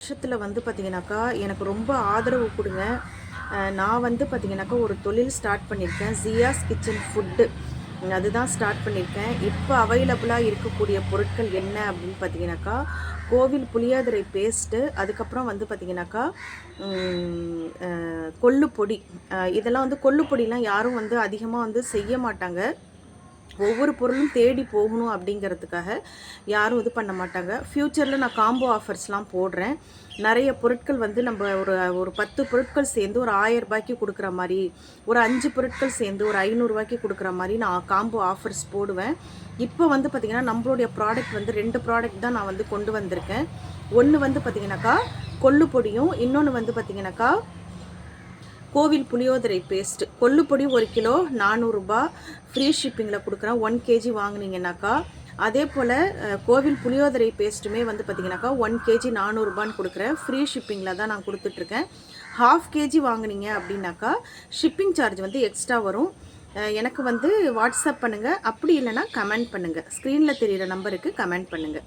வருஷத்தில் வந்து பார்த்தீங்கன்னாக்கா எனக்கு ரொம்ப ஆதரவு கொடுங்க. நான் வந்து பார்த்தீங்கன்னாக்கா ஒரு தொழில் ஸ்டார்ட் பண்ணியிருக்கேன் ஜியாஸ் கிச்சன் ஃபுட்டு அதுதான் ஸ்டார்ட் பண்ணியிருக்கேன் இப்போ அவைலபிளாக இருக்கக்கூடிய பொருட்கள் என்ன அப்படின்னு பார்த்தீங்கன்னாக்கா கோவில் புளியோதரை பேஸ்ட்டு அதுக்கப்புறம் வந்து பார்த்தீங்கன்னாக்கா கொள்ளுப்பொடி பொடி இதெல்லாம் வந்து கொள்ளுப்பொடிலாம் யாரும் வந்து அதிகமாக வந்து செய்ய மாட்டாங்க. ஒவ்வொரு பொருளும் தேடி போகணும் அப்படிங்கிறதுக்காக யாரும் இது பண்ண மாட்டாங்க. ஃப்யூச்சரில் நான் காம்போ ஆஃபர்ஸ்லாம் போடுறேன். நிறைய பொருட்கள் வந்து நம்ம ஒரு ஒரு பத்து பொருட்கள் சேர்ந்து ஒரு ஆயிரம் ரூபாய்க்கு கொடுக்குற மாதிரி ஒரு அஞ்சு பொருட்கள் சேர்ந்து ஒரு ஐநூறுரூவாய்க்கு கொடுக்குற மாதிரி நான் காம்போ ஆஃபர்ஸ் போடுவேன். இப்போ வந்து பார்த்திங்கன்னா நம்மளுடைய ப்ராடக்ட் வந்து ரெண்டு ப்ராடக்ட் தான் நான் வந்து கொண்டு வந்திருக்கேன். ஒன்று வந்து பார்த்திங்கனாக்கா கொள்ளு பொடியும் இன்னொன்று வந்து பார்த்திங்கனாக்கா கோவில் புளியோதரை பேஸ்ட் கொல்லுப்பொடி ஒரு கிலோ நானூறுரூபா ஃப்ரீ ஷிப்பிங்கில் கொடுக்குறேன். ஒன் கேஜி வாங்குனீங்கன்னாக்கா அதே போல் கோவில் புளியோதரை பேஸ்ட்டுமே வந்து பார்த்தீங்கன்னாக்கா ஒன் கேஜி நானூறுரூபான்னு கொடுக்குறேன். ஃப்ரீ ஷிப்பிங்கில் தான் நான் கொடுத்துட்ருக்கேன். ஹாஃப் கேஜி வாங்குனீங்க அப்படின்னாக்கா ஷிப்பிங் சார்ஜ் வந்து எக்ஸ்ட்ரா வரும். எனக்கு வந்து வாட்ஸ்அப் பண்ணுங்கள் அப்படி இல்லைன்னா கமெண்ட் பண்ணுங்கள் ஸ்க்ரீனில் தெரியிற நம்பருக்கு கமெண்ட் பண்ணுங்கள்